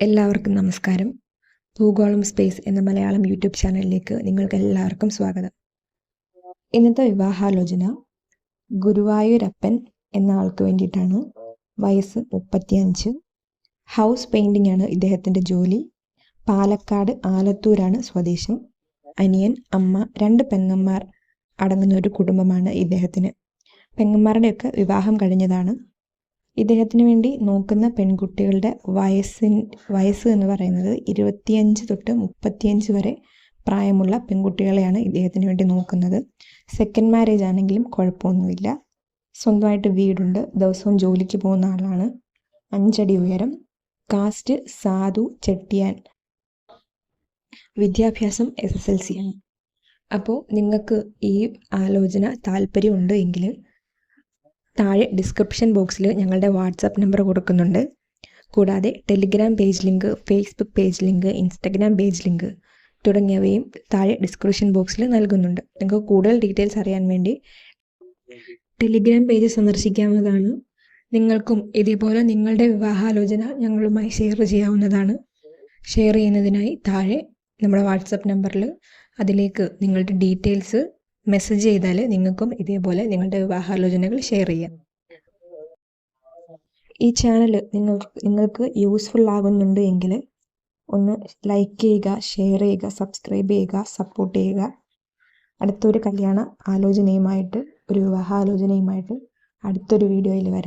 എല്ലാവർക്കും നമസ്കാരം. ഭൂഗോളം സ്പേസ് എന്ന മലയാളം യൂട്യൂബ് ചാനലിലേക്ക് നിങ്ങൾക്ക് എല്ലാവർക്കും സ്വാഗതം. ഇന്നത്തെ വിവാഹാലോചന ഗുരുവായൂരപ്പൻ എന്ന ആൾക്ക് വേണ്ടിയിട്ടാണ്. വയസ്സ് മുപ്പത്തിയഞ്ച്. ഹൗസ് പെയിന്റിംഗ് ആണ് ഇദ്ദേഹത്തിന്റെ ജോലി. പാലക്കാട് ആലത്തൂരാണ് സ്വദേശം. അനിയൻ അമ്മ രണ്ട് പെങ്ങന്മാർ അടങ്ങുന്ന ഒരു കുടുംബമാണ് ഇദ്ദേഹത്തിന്. പെങ്ങന്മാരുടെയൊക്കെ വിവാഹം കഴിഞ്ഞതാണ്. ഇദ്ദേഹത്തിന് വേണ്ടി നോക്കുന്ന പെൺകുട്ടികളുടെ വയസ്സിൻ വയസ്സ് എന്ന് പറയുന്നത് ഇരുപത്തിയഞ്ച് തൊട്ട് മുപ്പത്തിയഞ്ച് വരെ പ്രായമുള്ള പെൺകുട്ടികളെയാണ് ഇദ്ദേഹത്തിന് വേണ്ടി നോക്കുന്നത്. സെക്കൻഡ് മാരേജ് ആണെങ്കിലും കുഴപ്പമൊന്നുമില്ല. സ്വന്തമായിട്ട് വീടുണ്ട്. ദിവസവും ജോലിക്ക് പോകുന്ന ആളാണ്. അഞ്ചടി ഉയരം. കാസ്റ്റ് സാധു ചെട്ടിയാൻ. വിദ്യാഭ്യാസം എസ് എസ് എൽ സി ആണ്. അപ്പോൾ നിങ്ങൾക്ക് ഈ ആലോചന താല്പര്യമുണ്ട് എങ്കിൽ താഴെ ഡിസ്ക്രിപ്ഷൻ ബോക്സിൽ ഞങ്ങളുടെ വാട്സാപ്പ് നമ്പർ കൊടുക്കുന്നുണ്ട്. കൂടാതെ Telegram page link Facebook page link Instagram page link തുടങ്ങിയവയും താഴെ ഡിസ്ക്രിപ്ഷൻ ബോക്സിൽ നൽകുന്നുണ്ട്. നിങ്ങൾക്ക് കൂടുതൽ ഡീറ്റെയിൽസ് അറിയാൻ വേണ്ടി ടെലിഗ്രാം പേജ് സന്ദർശിക്കാവുന്നതാണ്. നിങ്ങൾക്കും ഇതേപോലെ നിങ്ങളുടെ വിവാഹാലോചന ഞങ്ങളുമായി ഷെയർ ചെയ്യാവുന്നതാണ്. ഷെയർ ചെയ്യുന്നതിനായി താഴെ നമ്മുടെ വാട്സപ്പ് നമ്പറിൽ അതിലേക്ക് നിങ്ങളുടെ ഡീറ്റെയിൽസ് മെസ്സേജ് ചെയ്താൽ നിങ്ങൾക്കും ഇതേപോലെ നിങ്ങളുടെ വിവാഹാലോചനകൾ ഷെയർ ചെയ്യാം. ഈ ചാനൽ നിങ്ങൾക്ക് നിങ്ങൾക്ക് യൂസ്ഫുൾ ആകുന്നുണ്ട് എങ്കിൽ ഒന്ന് ലൈക്ക് ചെയ്യുക ഷെയർ ചെയ്യുക സബ്സ്ക്രൈബ് ചെയ്യുക സപ്പോർട്ട് ചെയ്യുക. അടുത്തൊരു കല്യാണ ആലോചനയുമായിട്ട് ഒരു വിവാഹാലോചനയുമായിട്ട് അടുത്തൊരു വീഡിയോയിൽ വരാം.